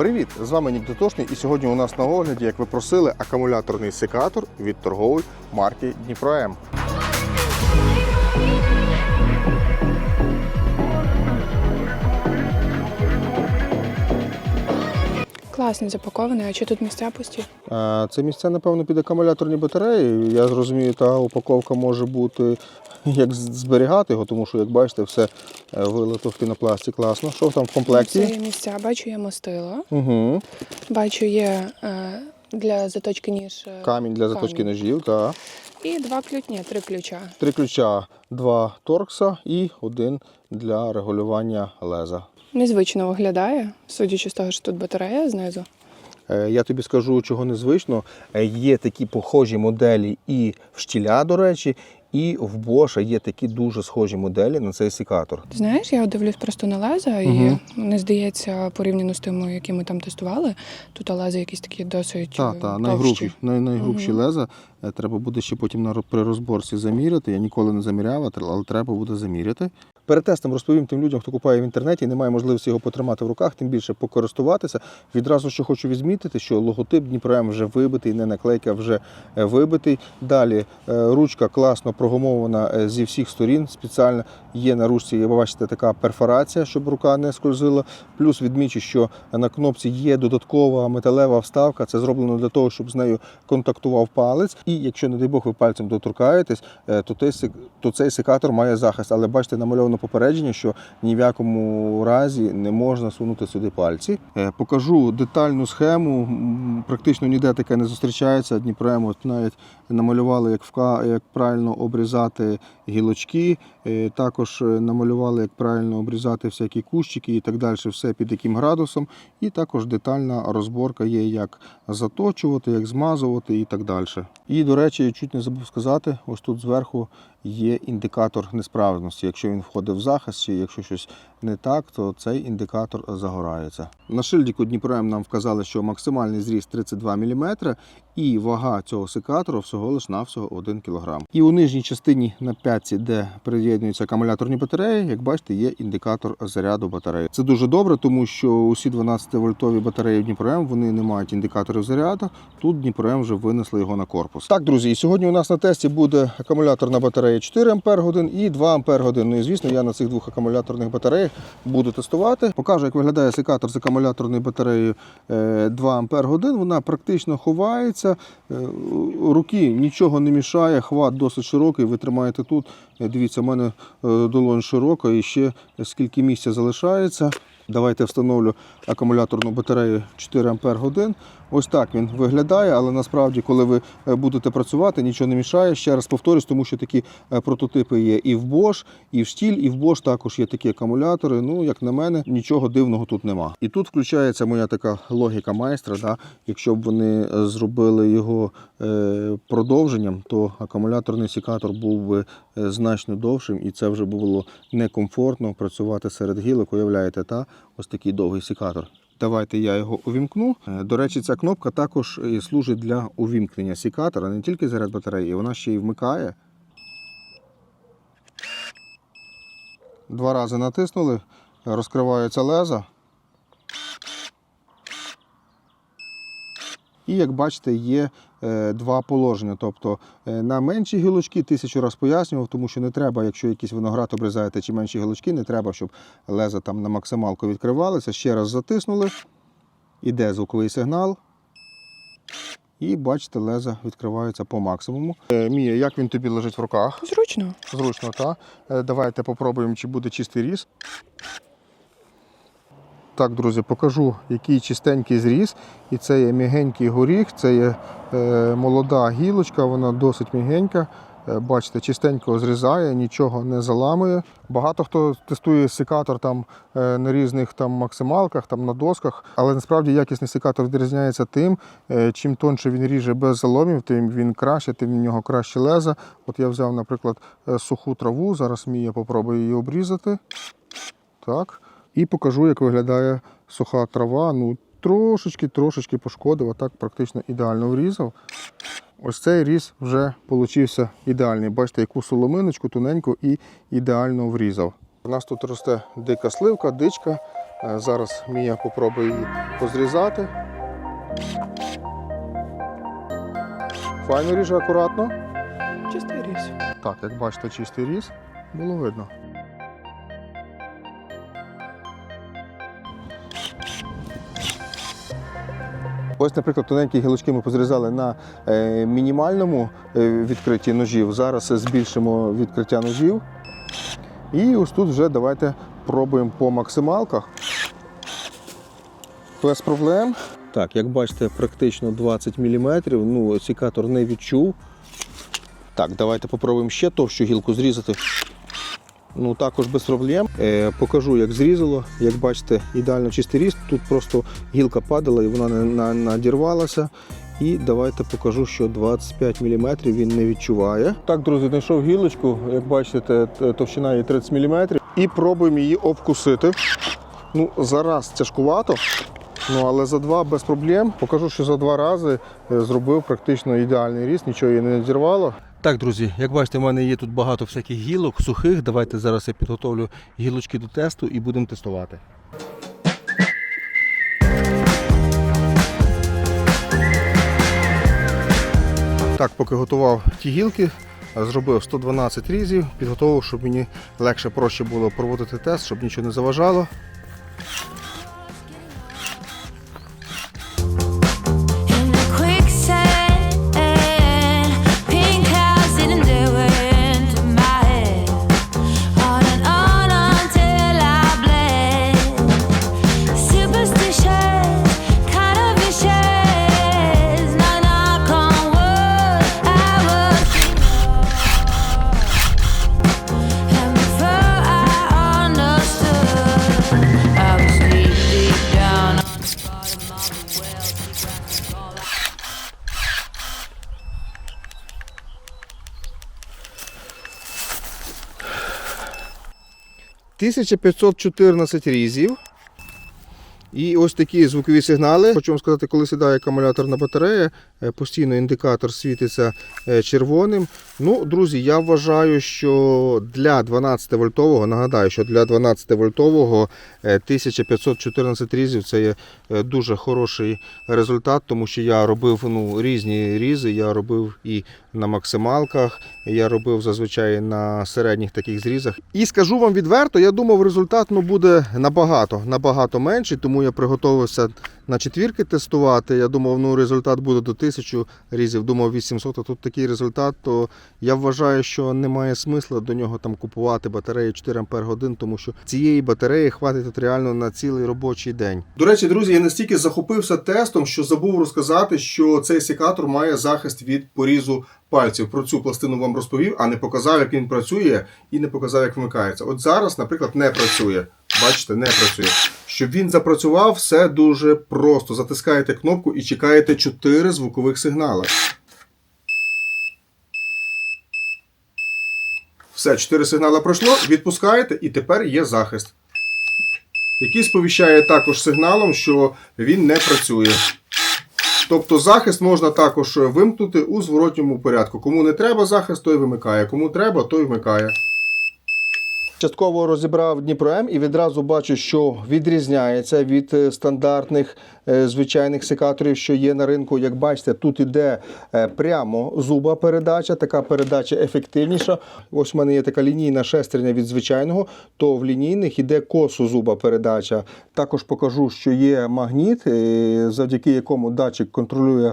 Привіт! З вами Нік Дотошний і сьогодні у нас на огляді, як ви просили, акумуляторний секатор від торгової марки Дніпром. Класний запакований, а чи тут місця пусті? Це місце, напевно, під акумуляторні батареї. Я зрозумію, та упаковка може бути як зберігати його, тому що, як бачите, все е, вилито в пінопласті класно. Що там в комплекті? є місця, бачу, є мастило, Угу. бачу, є е, для заточки ніж е, Камінь для заточки камінь. ножів. Та. І два ні, три ключа. Три ключа, два торкса і один для регулювання леза. Незвично виглядає, судячи з того, що тут батарея знизу. Е, Я тобі скажу, чого незвично. Е, Є такі похожі моделі і в штіля, до речі, і в Боша є такі дуже схожі моделі на цей секатор. Ти знаєш, я дивлюсь просто на леза, і Мгм. мені здається, порівняно з тими, які ми там тестували, тут лези якісь такі досить Так, е, так, товщі. найгрубші, най, найгрубші Мгм. леза. Е, Треба буде ще потім на при розборці заміряти. Я ніколи не заміряв, але треба буде заміряти. Перед тестом розповім тим людям, хто купує в інтернеті, і не має можливості його потримати в руках, тим більше покористуватися. Відразу що хочу відмітити, що логотип Дніпром вже вибитий, не наклейка вже е, вибитий. Далі е, ручка класно прогумована е, зі всіх сторін. Спеціально є на ручці, ви бачите, така перфорація, щоб рука не скользила. Плюс відмічу, що на кнопці є додаткова металева вставка. Це зроблено для того, щоб з нею контактував палець. І якщо, не дай Бог, ви пальцем доторкаєтесь, то, цей секатор має захист. Але бачите, намальовано попередження, що ні в якому разі не можна сунути сюди пальці. Е, Покажу детальну схему. Практично ніде таке не зустрічається. Дніпром от навіть намалювали, як як правильно обрізати гілочки. Е, Також е, намалювали, як правильно обрізати всякі кущики і так далі, все під яким градусом. І також детальна розборка є, як заточувати, як змазувати і так далі. І, до речі, чуть не забув сказати, ось тут зверху є індикатор несправності. Якщо він входить в захист, чи якщо щось не так, то цей індикатор загорається. На шильдику Дніпром нам вказали, що максимальний зріст 32 мм і вага цього секатора всього лиш навсього 1 кг. І у нижній частині на п'ятці, де приєднуються акумуляторні батареї, як бачите, є індикатор заряду батареї. Це дуже добре, тому що усі 12-вольтові батареї в Дніпром вони не мають індикаторів заряду. Тут Дніпром вже винесли його на корпус. Так, друзі, сьогодні у нас на тесті буде акумуляторна батарея 4 Ампер годин і 2 Ампер годин. Ну і звісно, я на цих двох акумуляторних батареях буду тестувати. Покажу, як виглядає секатор з акумуляторною батареєю е, 2 Ампер годин. Вона практично ховається, е, руки нічого не мішає, хват досить широкий. Ви тримаєте тут. Е, Дивіться, у мене е, долонь широка і ще скільки місця залишається. Давайте встановлю акумуляторну батарею 4 Ампер годин. Ось так він виглядає, але насправді, коли ви е, будете працювати, нічого не мішає. Ще раз повторюсь, тому що такі е, прототипи є і в Bosch, і в Стіль, і в Bosch також є такі акумулятори. Ну, як на мене, нічого дивного тут нема. І тут включається моя така логіка майстра. Да? Якщо б вони е, зробили його продовженням, то акумуляторний секатор був би значно довшим, і це вже було некомфортно працювати серед гілок. Уявляєте, та ось такий довгий секатор. Давайте я його увімкну. Е, До речі, ця кнопка також і служить для увімкнення секатора, не тільки заряд батареї, вона ще й вмикає. Два рази натиснули, розкриваються леза. І як бачите, є е, два положення. Тобто е, на менші гілочки тисячу раз пояснював, тому що не треба, якщо якийсь виноград обрізаєте чи менші гілочки, не треба, щоб леза там на максималку відкривалися. Ще раз затиснули, іде звуковий сигнал. І бачите, леза відкриваються по максимуму. Е, Мія, як він тобі лежить в руках? Зручно. Зручно, так? Давайте попробуємо, чи буде чистий різ. Так, друзі, покажу, який чистенький зріз. І це є мігенький горіх, це є е, молода гілочка, вона досить мігенька. Е, Бачите, чистенько зрізає, нічого не заламує. Багато хто тестує секатор там е, на різних там максималках, там на досках, але насправді якісний секатор відрізняється тим, чим тонше він ріже без заломів, тим він краще, тим в нього краще леза. От я взяв, наприклад, суху траву. Зараз Мія попробує її обрізати. Так. І покажу, як виглядає суха трава. Ну, трошечки, трошечки пошкодив, а так практично ідеально врізав. Ось цей різ вже получився ідеальний. Бачите, яку соломиночку тоненьку і ідеально врізав. У нас тут росте дика сливка, дичка. Е, Зараз Мія попробує її позрізати. Файно ріже акуратно. Чистий ріс. Так, як бачите, чистий різ, було видно. Ось, наприклад, тоненькі гілочки ми позрізали на е, мінімальному е, відкритті ножів. Зараз збільшимо відкриття ножів. І ось тут вже давайте пробуємо по максималках. Без проблем. Так, як бачите, практично 20 мм. Ну, секатор не відчув. Так, давайте попробуємо ще товщу гілку зрізати. Ну, також без проблем. Е, покажу, як зрізало. Як бачите, ідеально чистий ріст. Тут просто гілка падала і вона надірвалася. І давайте покажу, що 25 мм він не відчуває. Так, друзі, знайшов гілочку. Як бачите, те- те- товщина її 30 мм. І пробуємо її обкусити. Ну, зараз тяжкувато. Ну, але за два без проблем. Покажу, що за два рази е, зробив практично ідеальний ріст, нічого її не надірвало. Так, друзі, як бачите, в мене є тут багато всяких гілок, сухих. Давайте зараз я підготовлю гілочки до тесту і будемо тестувати. Так, поки готував ті гілки, зробив 112 різів, підготував, щоб мені легше проще було проводити тест, щоб нічого не заважало. 1514 різів. І ось такі звукові сигнали. Хочу вам сказати, коли сідає акумуляторна батарея, е, постійно індикатор світиться е, червоним. Ну, друзі, я вважаю, що для 12 вольтового, нагадаю, що для 12 вольтового е, 1514 різів це є дуже хороший результат, тому що я робив ну, різні різи. Я робив і на максималках, я робив зазвичай на середніх таких зрізах. І скажу вам відверто, я думав, результат ну, буде набагато, набагато менший, тому я приготувався на четвірки тестувати. Я думав, ну результат буде до 1000 різів, думав 800, а тут такий результат, то я вважаю, що немає смисла до нього там купувати батареї 4 Ампер годин, тому що цієї батареї хватить реально на цілий робочий день. До речі, друзі, я настільки захопився тестом, що забув розказати, що цей секатор має захист від порізу пальців. Про цю пластину вам розповів, а не показав, як він працює, і не показав, як вмикається. От зараз, наприклад, не працює. Бачите, не працює. Щоб він запрацював, все дуже просто. Затискаєте кнопку і чекаєте 4 звукових сигнали. Все, 4 сигнали пройшло, відпускаєте і тепер є захист. Який сповіщає також сигналом, що він не працює. Тобто захист можна також вимкнути у зворотньому порядку. Кому не треба захист, той вимикає. Кому треба, той вмикає. Частково розібрав Дніпро М і відразу бачу, що відрізняється від е, стандартних е, звичайних секаторів, що є на ринку. Як бачите, тут іде е, прямо зуба передача, така передача ефективніша. Ось в мене є така лінійна шестерня від звичайного, то в лінійних іде косу зуба передача. Також покажу, що є магніт, завдяки якому датчик контролює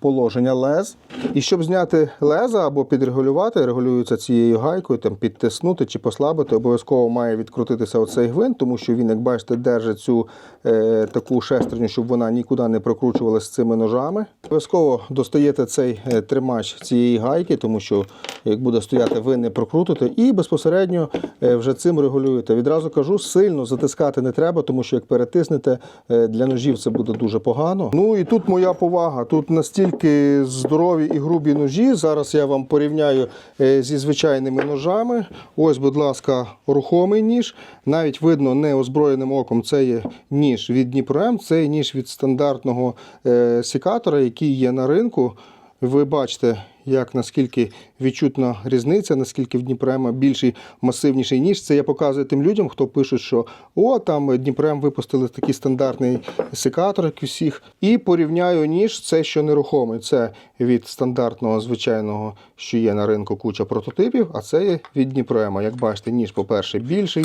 положення лез. І щоб зняти леза або підрегулювати, регулюється цією гайкою, там підтиснути чи послабити, обов'язково має відкрутитися оцей гвинт, тому що він, як бачите, держить цю е, таку шестерню, щоб вона нікуди не прокручувалася з цими ножами. Обов'язково достаєте цей е, тримач цієї гайки, тому що як буде стояти, ви не прокрутите, і безпосередньо е, вже цим регулюєте. Відразу кажу, сильно затискати не треба, тому що як перетиснете е, для ножів, це буде дуже погано. Ну і тут моя повага. Тут настільки здорові і грубі ножі. Зараз я вам порівняю зі звичайними ножами. Ось, будь ласка, рухомий ніж. Навіть видно неозброєним оком, це є ніж від Дніпро М, це є ніж від стандартного е, секатора, який є на ринку. Ви бачите, як наскільки відчутна різниця, наскільки в Дніпрема більший, масивніший ніж. Це я показую тим людям, хто пише, що о, там Дніпрем випустили такий стандартний секатор, як у всіх. І порівняю ніж, це що нерухомий. Це від стандартного звичайного, що є на ринку куча прототипів, а це є від Дніпрема. Як бачите, ніж, по-перше, більший,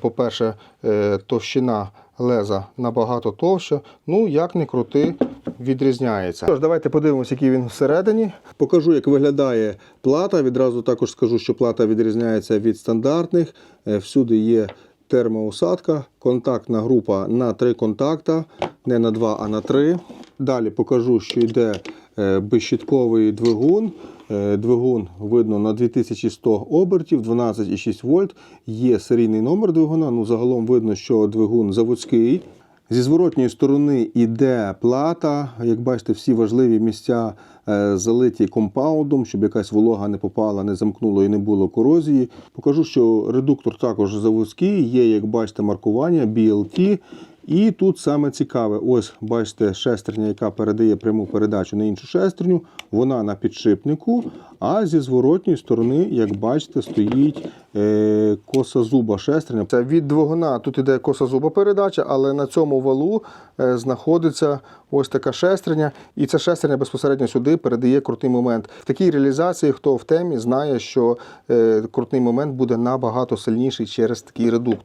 по-перше, е, товщина леза набагато товща. Ну, як не крути, відрізняється. Тож, давайте подивимося, який він всередині. Покажу, як виглядає плата. Відразу також скажу, що плата відрізняється від стандартних. Е, Всюди є термоусадка, контактна група на три контакта, не на два, а на три. Далі покажу, що йде е, безщітковий двигун. Е, Двигун видно на 2100 обертів, 12,6 вольт. Є серійний номер двигуна. Ну, загалом видно, що двигун заводський. Зі зворотньої сторони йде плата. Як бачите, всі важливі місця е, залиті компаундом, щоб якась волога не попала, не замкнула і не було корозії. Покажу, що редуктор також заводський, є, як бачите, маркування BLT. І тут саме цікаве, ось бачите, шестерня, яка передає пряму передачу на іншу шестерню, вона на підшипнику. А зі зворотньої сторони, як бачите, стоїть е, косозуба шестерня. Це від двигуна тут іде косозуба передача, але на цьому валу е, знаходиться ось така шестерня, і ця шестерня безпосередньо сюди передає крутий момент. В такій реалізації, хто в темі, знає, що е, крутний момент буде набагато сильніший через такий редуктор.